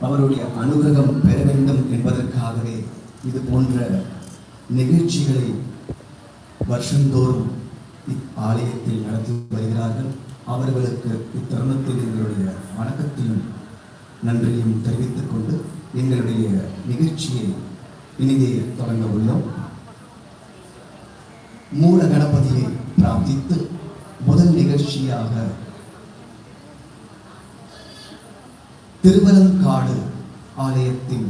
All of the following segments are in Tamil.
அவருடைய அனுகிரகம் பெற வேண்டும் என்பதற்காகவே இது போன்ற நிகழ்ச்சிகளை வருஷந்தோறும் ஆலயத்தில் நடத்தி வருகிறார்கள். அவர்களுக்கு இத்தருணத்தில் எங்களுடைய வணக்கத்தையும் நன்றியும் தெரிவித்துக் கொண்டு எங்களுடைய நிகழ்ச்சியை இனிதே தொடங்க உள்ளோம். மூல கணபதியை பிரார்த்தித்து முதல் நிகழ்ச்சியாக திருவலங்காடு ஆலயத்தின்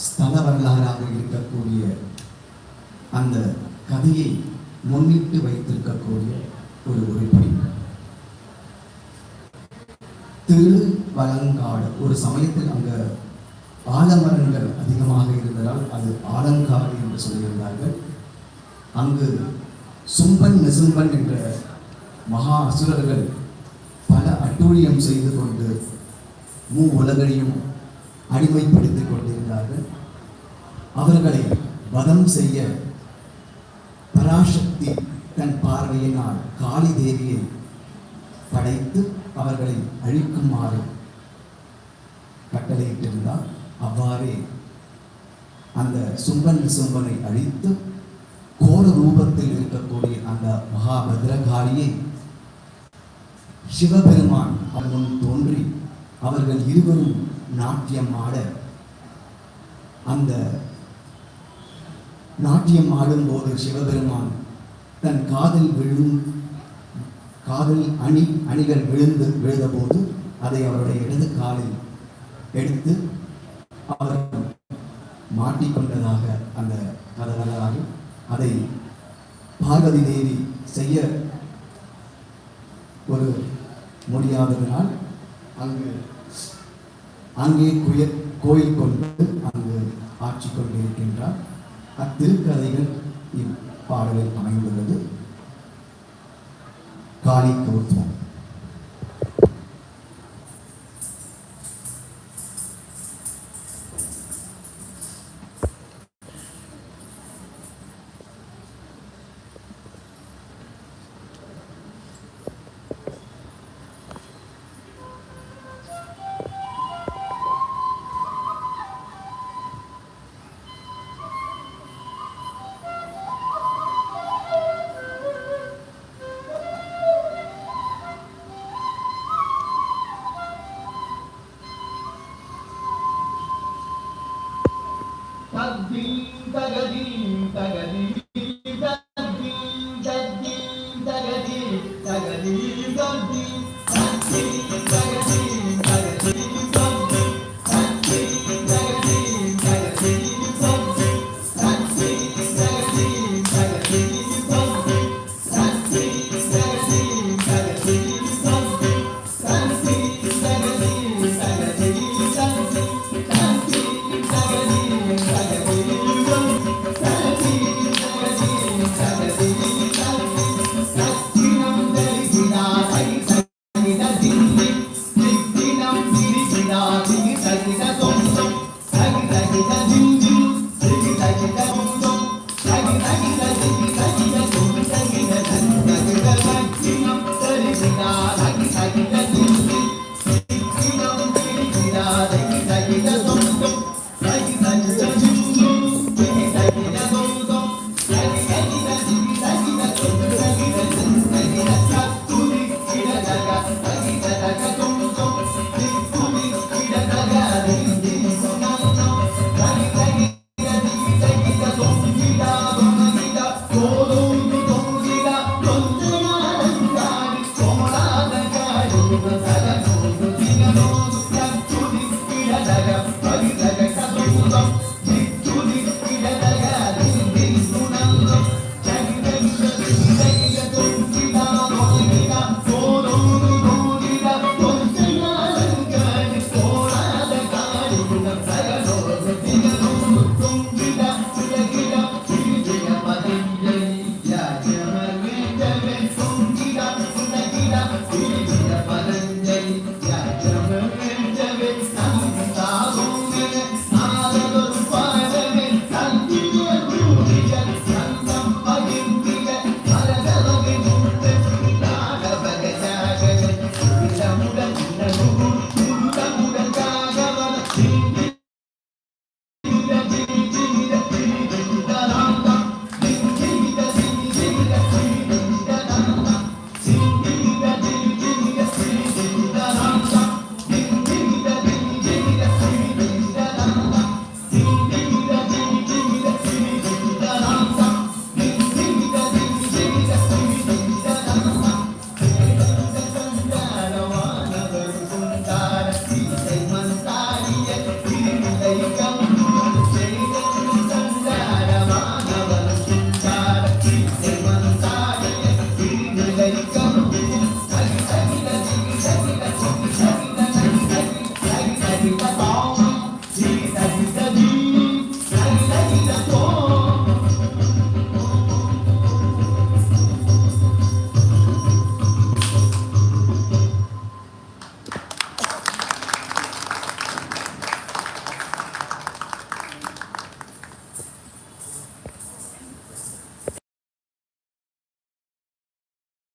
ஸ்தல வரலாறாக இருக்கக்கூடிய அந்த கதையை முன்னிட்டு வைத்திருக்கக்கூடிய ஒரு உருப்படி. திருவலங்காடு ஒரு சமயத்தில் அங்க ஆலமரங்கள் அதிகமாக இருந்ததால் அது ஆலங்காடு என்று சொல்லியிருந்தார்கள். அங்கு சும்பன் நெசும்பன் என்ற மகா அசுரர்கள் பல அட்டூழியம் செய்து கொண்டு மூ உலகையும் அடிமைப்படுத்திக் கொண்டிருந்தார்கள். அவர்களை வதம் செய்ய பராசக்தி தன் பார்வையினால் காளி தேவியை படைத்து அவர்களை அழிக்குமாறு கட்டளையிட்டிருந்தார். அவ்வாறே அந்த சும்பன் சும்பனை அழித்து கோர ரூபத்தில் இருக்கக்கூடிய அந்த மகாபத்ரகாளியை சிவபெருமான் அவன் தோன்றி அவர்கள் இருவரும் நாட்டியம் ஆட அந்த நாட்டியம் ஆடும்போது சிவபெருமான் தன் காதில் விழும் காதில் அணி அணிகள் விழுந்து விழுந்தபோது அதை அவருடைய இடது காலில் எடுத்து அவர் மாட்டிக்கொண்டதாக அந்த கதை வரலாறு அதை பார்வதி தேவி செய்ய ஒரு முடியாததினால் அங்கு அங்கே குய கோயில் கொண்டு அங்கு ஆட்சி கொண்டிருக்கின்றார் அத்திருக்கதைகள் இப்பாடலில் அமைந்துள்ளது. காளி கௌத்வம் Thank you.